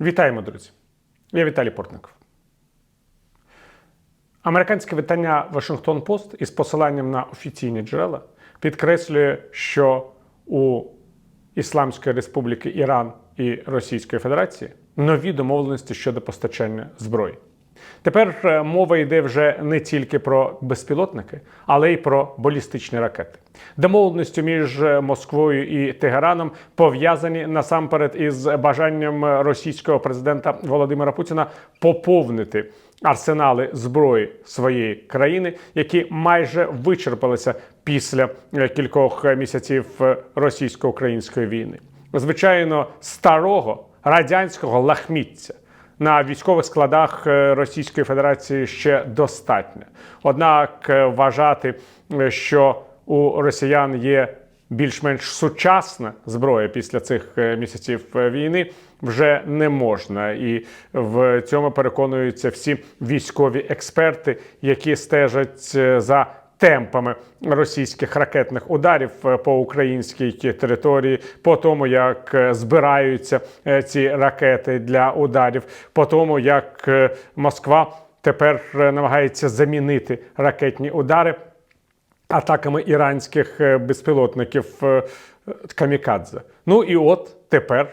Вітаємо, друзі! Я Віталій Портников. Американське видання Вашингтон Пост із посиланням на офіційні джерела підкреслює, що у Ісламської Республіки Іран і Російської Федерації нові домовленості щодо постачання зброї. Тепер е, мова йде вже не тільки про безпілотники, але й про балістичні ракети. Домовленості між е, Москвою і Тегераном пов'язані насамперед із бажанням російського президента Володимира Путіна поповнити арсенали зброї своєї країни, які майже вичерпалися після е, кількох місяців е, російсько-української війни. Звичайно, старого радянського лахміття на військових складах е, Російської Федерації ще достатньо. Однак е, вважати, е, що у росіян є більш-менш сучасна зброя після цих місяців війни вже не можна, і в цьому переконуються всі військові експерти, які стежать за темпами російських ракетних ударів е, по українській території, по тому, як е, збираються е, ці ракети для ударів, по тому, як Москва тепер намагається замінити ракетні удари атаками іранських безпілотників камікадзе. Ну і от тепер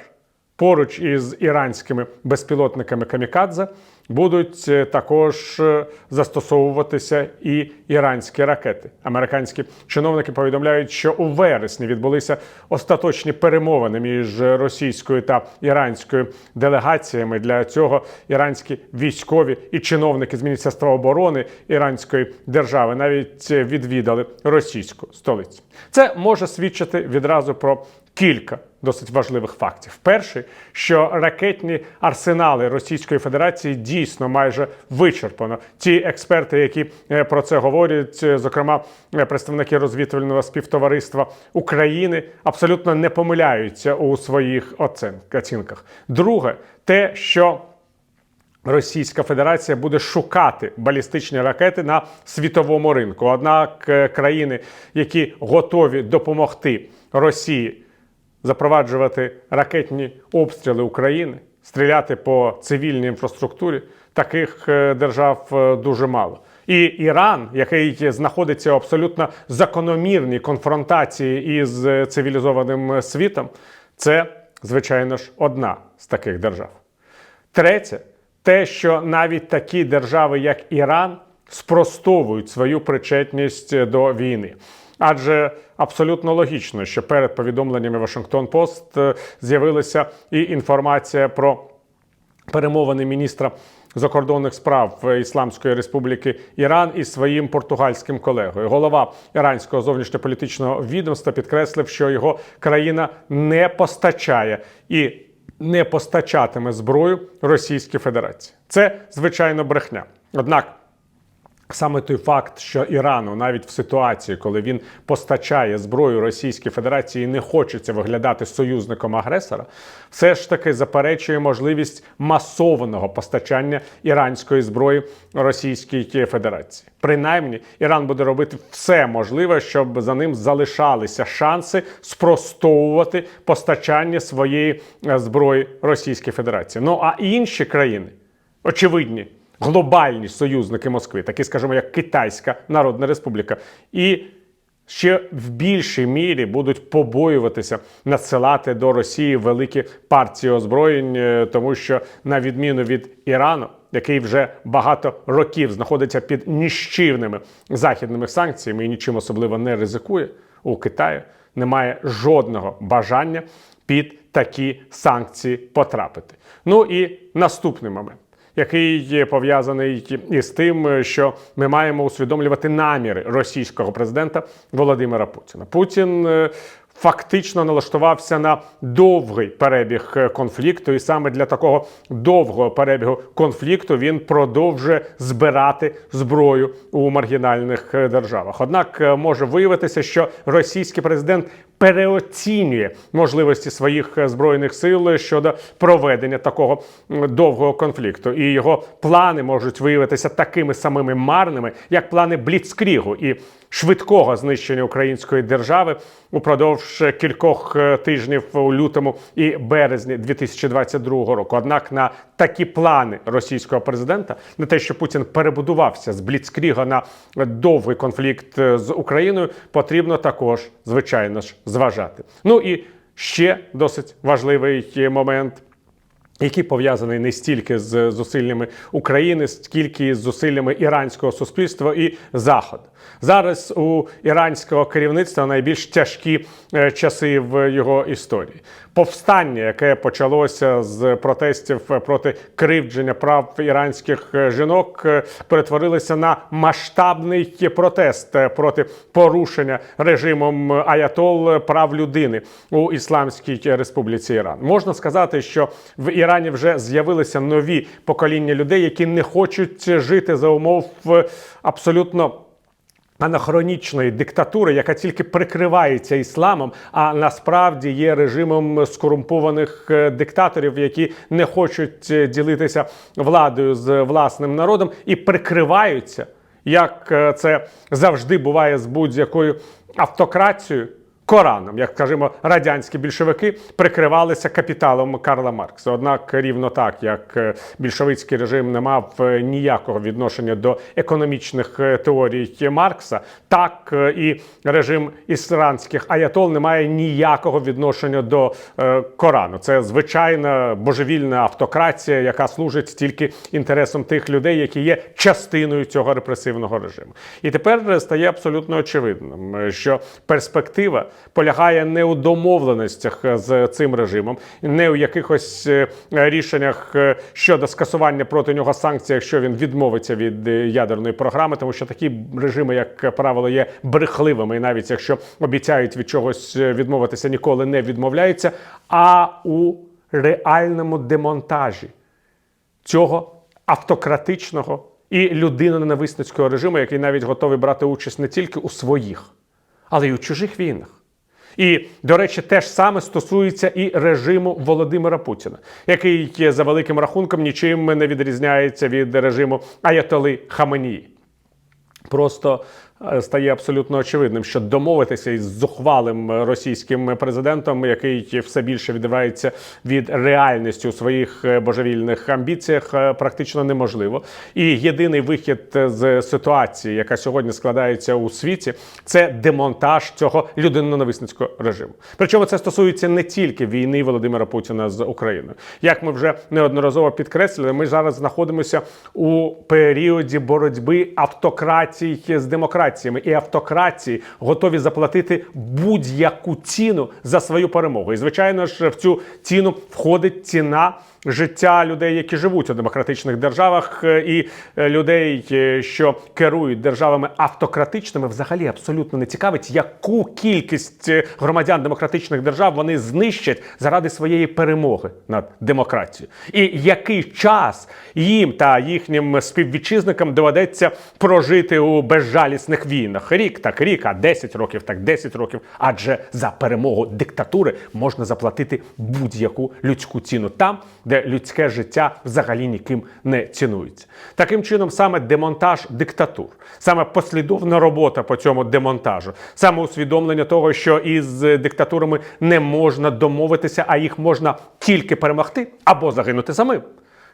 поруч із іранськими безпілотниками камікадзе будуть е, також е, застосовуватися і іранські ракети. Американські чиновники повідомляють, що у вересні відбулися остаточні перемовини між російською та іранською делегаціями. Для цього іранські військові і чиновники з Міністерства оборони іранської держави навіть е, відвідали російську столицю. Це може свідчити відразу про кілька досить важливих фактів. Перший, що ракетні арсенали Російської Федерації дійсно майже вичерпано. Ті експерти, які е, про це говорять, е, зокрема е, представники розвідувального співтовариства України, абсолютно не помиляються у своїх оцінках. Друге, те, що Російська Федерація буде шукати балістичні ракети на світовому ринку. Однак країни, які готові допомогти Росії запроваджувати ракетні обстріли України, стріляти по цивільній інфраструктурі, таких е, держав е, дуже мало. І Іран, який знаходиться у абсолютно закономірній конфронтації із е, цивілізованим світом, це, звичайно ж, одна з таких держав. Третє, те, що навіть такі держави, як Іран, спростовують свою причетність до війни. Адже абсолютно логічно, що перед повідомленнями Вашингтон Пост е, з'явилася і інформація про перемовини міністра закордонних справ Ісламської Республіки Іран із своїм португальським колегою. Голова іранського зовнішньополітичного відомства підкреслив, що його країна не постачає і не постачатиме зброю Російській Федерації. Це звичайно брехня. Однак. Саме той факт, що Ірану навіть в ситуації, коли він постачає зброю Російській Федерації, не хочеться виглядати союзником агресора, все ж таки заперечує можливість масованого постачання іранської зброї Російській Федерації. Принаймні, Іран буде робити все можливе, щоб за ним залишалися шанси спростовувати постачання своєї е, зброї Російській Федерації. Ну а інші країни, очевидні глобальні союзники Москви, такі, скажімо, як Китайська Народна Республіка, і ще в більшій мірі будуть побоюватися надсилати до Росії великі партії озброєнь, е, тому що на відміну від Ірану. Який вже багато років знаходиться під ніщівними західними санкціями і нічим особливо не ризикує у Китаю, немає жодного бажання під такі санкції потрапити. Ну і наступний момент який пов'язаний із тим, що ми маємо усвідомлювати наміри російського президента Володимира Путіна. Путін е, фактично налаштувався на довгий перебіг е, конфлікту, і саме для такого довгого перебігу конфлікту він продовжує збирати зброю у маргінальних е, державах. Однак може виявитися, що російський президент переоцінює можливості своїх е, збройних сил щодо проведення такого довгого конфлікту, і його плани можуть виявитися такими самими марними, як плани Бліцкрігу і швидкого знищення української держави упродовж кількох е, тижнів у лютому і березні 2022 року. Однак на такі плани російського президента, на те, що Путін перебудувався з Бліцкріга на довгий конфлікт е, з Україною, потрібно також, звичайно ж, зважати. Ну і ще досить важливий момент який пов'язаний не стільки з зусиллями України, скільки з зусиллями іранського суспільства і Заходу. Зараз у іранського керівництва найбільш тяжкі е, часи в його історії. Повстання, яке почалося з протестів проти кривдження прав іранських е, жінок, е, перетворилося на масштабний протест е, проти порушення режимом Аятол прав людини у Ісламській Республіці Іран. Можна сказати, що в Ірані вже з'явилися нові покоління людей, які не хочуть жити за умов е, абсолютно. Анахронічної диктатури, яка тільки прикривається ісламом, а насправді є режимом скорумпованих е, диктаторів, які не хочуть е, ділитися владою з власним народом і прикриваються, як це завжди буває з будь-якою автократією. Кораном, як скажімо, радянські більшовики прикривалися капіталом Карла Маркса. Однак, рівно так як е, більшовицький режим не мав е, ніякого відношення до економічних е, теорій Маркса, так і режим іранських аятол не має ніякого відношення до Корану. Це звичайна божевільна автократія, яка служить тільки інтересам тих людей, які є частиною цього репресивного режиму. І тепер стає абсолютно очевидним, що перспектива полягає не у домовленостях з цим режимом, не у якихось е, рішеннях е, щодо скасування проти нього санкцій, якщо він відмовиться від е, ядерної програми, тому що такі режими, як правило, є брехливими, і навіть якщо обіцяють від чогось е, відмовитися, ніколи не відмовляються, а у реальному демонтажі цього автократичного і людиноненависницького режиму, який навіть готовий брати участь не тільки у своїх, але й у чужих війнах. І, до речі, те ж саме стосується і режиму Володимира Путіна, який за великим рахунком нічим не відрізняється від режиму Аятоли Хаменії. Просто стає абсолютно очевидним, що домовитися із зухвалим е, російським президентом, який все більше відривається від реальності у своїх е, божевільних амбіціях, е, практично неможливо. І єдиний вихід з ситуації, яка сьогодні складається у світі, це демонтаж цього людиноненависницького режиму. Причому це стосується не тільки війни Володимира Путіна з Україною. Як ми вже неодноразово підкреслили, ми зараз знаходимося у періоді боротьби автократії з демократіями, і автократії готові заплатити будь-яку ціну за свою перемогу. І звичайно ж, в цю ціну входить ціна. Життя людей, які живуть у демократичних державах, е, і е, людей, е, що керують державами автократичними, взагалі абсолютно не цікавить, яку кількість громадян демократичних держав вони знищать заради своєї перемоги над демократією, і який час їм та їхнім співвітчизникам доведеться прожити у безжалісних війнах. Рік так рік, а 10 років так 10 років. Адже за перемогу диктатури можна заплатити будь-яку людську ціну там, де людське життя взагалі ніким не цінується. Таким чином, саме демонтаж диктатур, саме послідовна робота по цьому демонтажу, саме усвідомлення того, що із диктатурами не можна домовитися, а їх можна тільки перемогти або загинути самим.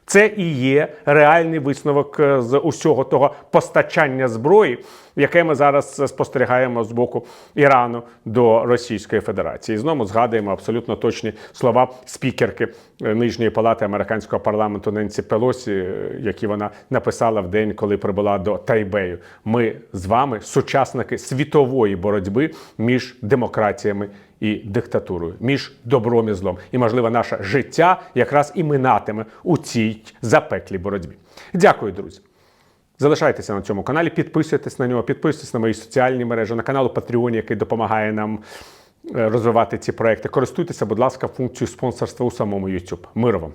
Це і є реальний висновок е, з усього того постачання зброї, яке ми зараз спостерігаємо з боку Ірану до Російської Федерації. І знову згадуємо абсолютно точні слова спікерки е, нижньої палати американського парламенту Ненсі Пелосі, е, які вона написала в день, коли прибула до Тайбею. Ми з вами сучасники світової боротьби між демократіями і диктатурою, між добром і злом. І, можливо, наше життя якраз і минатиме у цій запеклій боротьбі. Дякую, друзі. Залишайтеся на цьому каналі, підписуйтесь на нього, підписуйтесь на мої соціальні мережі, на канал у Patreon, який допомагає нам е, розвивати ці проекти. Користуйтеся, будь ласка, функцією спонсорства у самому YouTube. Миру вам!